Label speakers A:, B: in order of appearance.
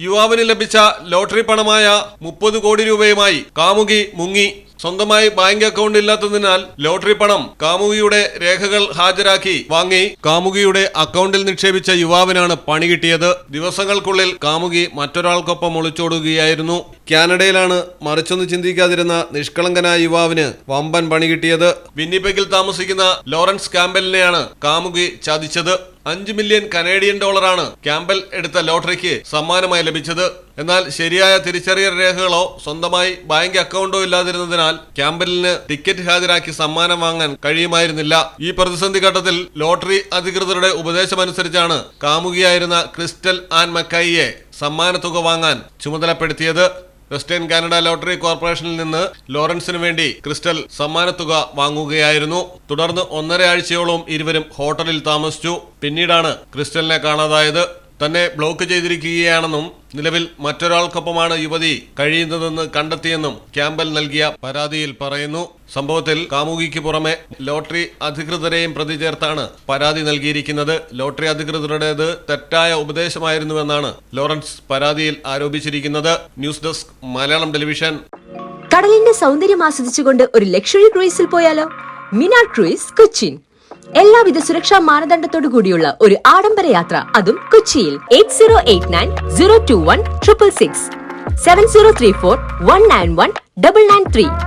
A: യുവാവിന് ലഭിച്ച ലോട്ടറി പണമായ മുപ്പത് കോടി രൂപയുമായി കാമുകി മുങ്ങി. സ്വന്തമായി ബാങ്ക് അക്കൗണ്ട് ഇല്ലാത്തതിനാൽ ലോട്ടറി പണം കാമുകിയുടെ രേഖകൾ ഹാജരാക്കി വാങ്ങി. കാമുകിയുടെ അക്കൗണ്ടിൽ നിക്ഷേപിച്ച യുവാവിനാണ് പണി കിട്ടിയത്. ദിവസങ്ങൾക്കുള്ളിൽ കാമുകി മറ്റൊരാൾക്കൊപ്പം ഒളിച്ചോടുകയായിരുന്നു. കാനഡയിലാണ് മറിച്ചൊന്ന് ചിന്തിക്കാതിരുന്ന നിഷ്കളങ്കനായ യുവാവിന് വമ്പൻ പണി കിട്ടിയത്. വിന്നിപ്പെക്കിൽ താമസിക്കുന്ന ലോറൻസ് ക്യാമ്പലിനെയാണ് കാമുകി ചതിച്ചത്. അഞ്ച് മില്യൺ കനേഡിയൻ ഡോളറാണ് ക്യാമ്പൽ എടുത്ത ലോട്ടറിക്ക് സമ്മാനമായി ലഭിച്ചത്. എന്നാൽ ശരിയായ തിരിച്ചറിയൽ രേഖകളോ സ്വന്തമായി ബാങ്ക് അക്കൗണ്ടോ ഇല്ലാതിരുന്നതിനാൽ ക്യാമ്പലിന് ടിക്കറ്റ് ഹാജരാക്കി സമ്മാനം വാങ്ങാൻ കഴിയുമായിരുന്നില്ല. ഈ പ്രതിസന്ധി ഘട്ടത്തിൽ ലോട്ടറി അധികൃതരുടെ ഉപദേശമനുസരിച്ചാണ് കാമുകിയായിരുന്ന ക്രിസ്റ്റൽ ആൻ മക്കായിയെ സമ്മാനത്തുക വാങ്ങാൻ ചുമതലപ്പെടുത്തിയത്. വെസ്റ്റേൺ കാനഡ ലോട്ടറി കോർപ്പറേഷനിൽ നിന്ന് ലോറൻസിന് വേണ്ടി ക്രിസ്റ്റൽ സമ്മാനത്തുക വാങ്ങുകയായിരുന്നു. തുടർന്ന് ഒന്നര ആഴ്ചയോളം ഇരുവരും ഹോട്ടലിൽ താമസിച്ചു. പിന്നീടാണ് ക്രിസ്റ്റലിനെ കാണാതായത്. തന്നെ ബ്ലോക്ക് ചെയ്തിരിക്കുകയാണെന്നും നിലവിൽ മറ്റൊരാൾക്കൊപ്പമാണ് യുവതി കഴിയുന്നതെന്ന് കണ്ടെത്തിയെന്നും ക്യാമ്പൽ നൽകിയ പരാതിയിൽ പറയുന്നു. സംഭവത്തിൽ കാമുകിക്ക് പുറമെ ലോട്ടറി അധികൃതരെയും പ്രതി ചേർത്താണ് പരാതി നൽകിയിരിക്കുന്നത്. ലോട്ടറി അധികൃതരുടേത് തെറ്റായ ഉപദേശമായിരുന്നുവെന്നാണ് ലോറൻസ് പരാതിയിൽ ആരോപിച്ചിരിക്കുന്നത്. News desk Malayalam television.
B: കടലിന്റെ സൗന്ദര്യം ആസ്വദിച്ചുകൊണ്ട് ഒരു ലക്ഷറി ക്രൂയിസിൽ പോയാലോ? Mina cruise Cochin. എല്ലാവിധ സുരക്ഷാ മാനദണ്ഡത്തോടു കൂടിയുള്ള ഒരു ആഡംബര യാത്ര. അതും കൊച്ചിയിൽ. Eight zero eight nine zero two one triple six. Seven zero three four one nine one double nine three.